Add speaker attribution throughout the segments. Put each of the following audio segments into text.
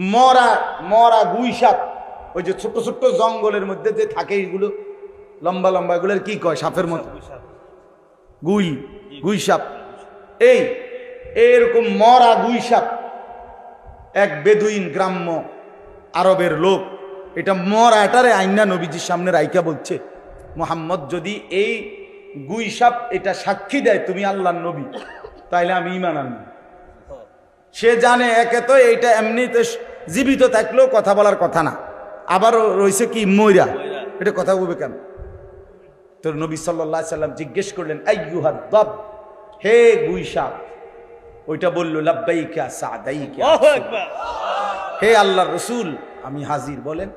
Speaker 1: মরা মরা গুই সাপ ওই যে ছোট্ট ছোট্ট জঙ্গলের মধ্যে যে থাকে এগুলো লম্বা লম্বা এগুলোর কি কয় সাপের মতো? গুই গুই সাপ এই এরকম মরা গুই সাপ এক বেদুইন গ্রাম্য আরবের লোক এটা মরা এটারে আইনা নবীজির সামনে রাইকা বলছে মোহাম্মদ যদি এই গুই সাপ এটা সাক্ষী দেয় তুমি আল্লাহর নবী তাইলে আমি ইমান আনব। সে জানে একে তো এইটা এমনিতে জীবিত থাকলেও কথা বলার কথা না। আবার রয়েছে কি ময়রা। এটা কথা বলবে কেন? তোর নবী সাল্লাহ সাল্লাম জিজ্ঞেস করলেন আইয়ুহাদ দব? হে গুই সাপ! ওইটা বলল লাব্বাইকা সাদাইকা। হে আল্লাহ রসুল আমি হাজির। বলেন।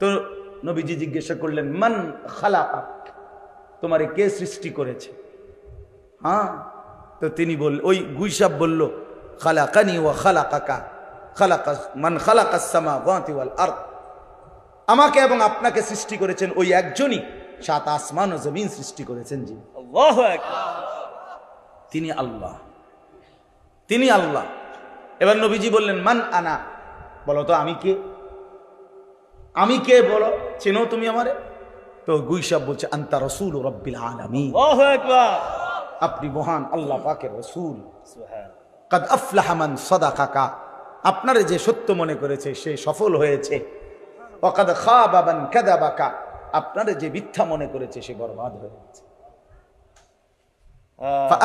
Speaker 1: তো নবীজি জিজ্ঞাসা করলেন মান খালাকা তোমারে কে সৃষ্টি করেছে? হ্যাঁ? তো তিনি বল ওই গুইসাব বলল খালাকানি ও খালাকাকা। মান খালাকাস ওয়াল আরদ। আমাকে এবং আপনাকে সৃষ্টি করেছেন ওই একজনই সাত আসমান ও জমিন সৃষ্টি করেছেন যিনি।
Speaker 2: আল্লাহু
Speaker 1: তিনি আল্লাহ। তিনি আল্লাহ। এবার নবীজি বললেন মান আনা? বলো তো আমি কে? আমি কে বলো? চেনো তুমি আমারে? তো গুইসাব বলছে আন্তা রসুল রব্বিল আলামিন।
Speaker 2: আল্লাহু
Speaker 1: আপনি মহান আল্লাহ পাকের রসুল। কাদ আফলাহামান সদা কাকা আপনারে যে সত্য মনে করেছে সে সফল হয়েছে। অকাদ খা বাবান কেদা বাকা আপনারে যে মিথ্যা মনে করেছে সে বরবাদ হয়েছে।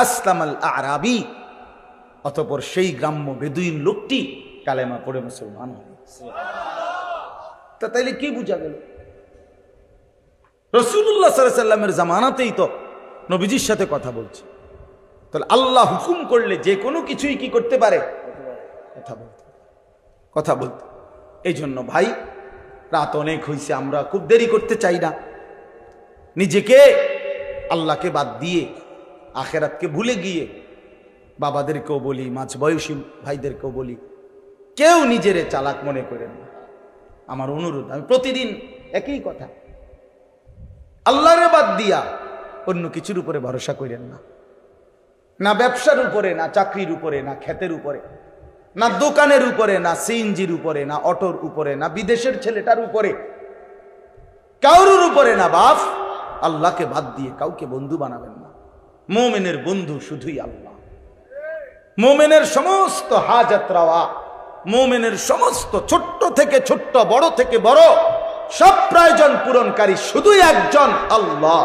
Speaker 1: আসলাম আল আরাবি। অতপর সেই গ্রাম্য বেদুইন লোকটি কালেমা পড়ে মুসলমান তা তাইলে কি বুঝা গেল? রসুল্লাহ সাল্লামের জামানাতেই তো নবীজির সাথে কথা বলছে। তাহলে আল্লাহ হুকুম করলে যে কোনো কিছুই কি করতে পারে। কথা বলতে কথা বলতে। এই জন্য ভাই, রাত অনেক হয়েছে আমরা খুব দেরি করতে চাই না। নিজেকে আল্লাহকে বাদ দিয়ে আখেরাতকে ভুলে গিয়ে বাবাদেরকেও বলি মাঝ বয়সী ভাইদেরকেও বলি, কেউ নিজেরে চালাক মনে করেন না। আমার অনুরোধ, আমি প্রতিদিন একই কথা। আল্লাহরে বাদ দিয়া অন্য কিছুর উপরে ভরসা করেন না। না ব্যবসার উপরে, না চাকরির উপরে, না ক্ষেতের উপরে। না দোকানের উপরে, না সিএনজির উপরে, না অটোর উপরে, না বিদেশের ছেলেটার উপরে কাউরুর উপরে না বাপ, আল্লাহকে বাদ দিয়ে কাউকে বন্ধু বানাবেন না। মোমেনের বন্ধু শুধুই আল্লাহ। মোমেনের সমস্ত হাজাত রাওয়া, মোমেনের সমস্ত ছোট্ট থেকে ছোট্ট, বড় থেকে বড়, সব প্রয়োজন পূরণকারী শুধুই একজন আল্লাহ।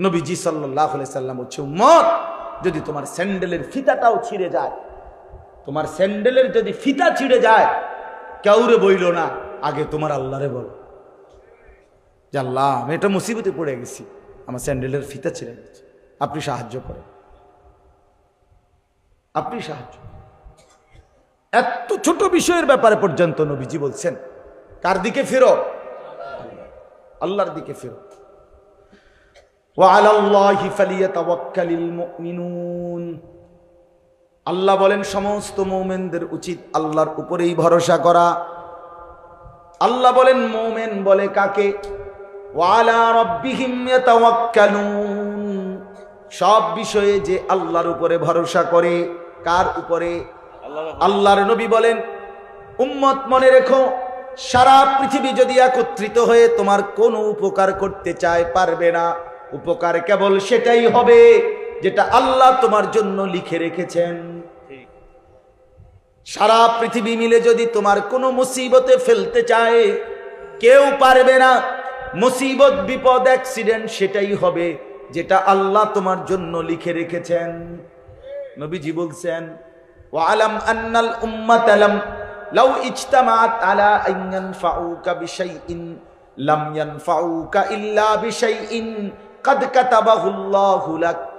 Speaker 1: নবীজি সাল্লাহ সাল্লাম বলছে উম্মত। যদি তোমার স্যান্ডেলের ফিতাটাও ছিঁড়ে যায়, তোমার স্যান্ডেলের যদি ফিতা ছিঁড়ে যায়, কাউরে বইল না, আগে তোমার আল্লাহরে বলো। আমি এটা মুসিবতে পড়ে গেছি, আমার স্যান্ডেলের ফিতা ছিঁড়ে গেছে। আপনি সাহায্য করেন। আপনি সাহায্য। এত ছোট বিষয়ের ব্যাপারে পর্যন্ত নবীজি বলছেন, কার দিকে ফেরো? আল্লাহর দিকে ফেরো। আল্লাহ বলেন, সমস্ত মোমেনদের উচিত আল্লাহর উপরেই ভরসা করা। আল্লাহ বলেন, মোমেন বলে কাকে? সব বিষয়ে যে আল্লাহর উপরে ভরসা করে, কার উপরে?
Speaker 2: আল্লাহর
Speaker 1: নবী বলেন, উম্মত মনে রেখো, সারা পৃথিবী যদি একত্রিত হয়ে তোমার কোনো উপকার করতে চায়, পারবে না। উপকার কেবল সেটাই হবে যেটা আল্লাহ তোমার জন্য লিখে রেখেছেন। সারা পৃথিবী মিলে যদি তোমার কোনো মুসিবতে ফেলতে চায়, কেউ পারবে না। মুসিবত, বিপদ অ্যাক্সিডেন্ট সেটাই হবে যেটা আল্লাহ তোমার জন্য লিখে রেখেছেন। নবীজি বলছেন, ওয়ালাম আন্নাল উম্মাত লাম, লাউ ইজতামাআত আলা আন ইয়ানফাউকা বিশাইইন, লাম ইয়ানফাউকা ইল্লা বিশাইইন। কাদ কাতাবাহুল্লাহ লাক।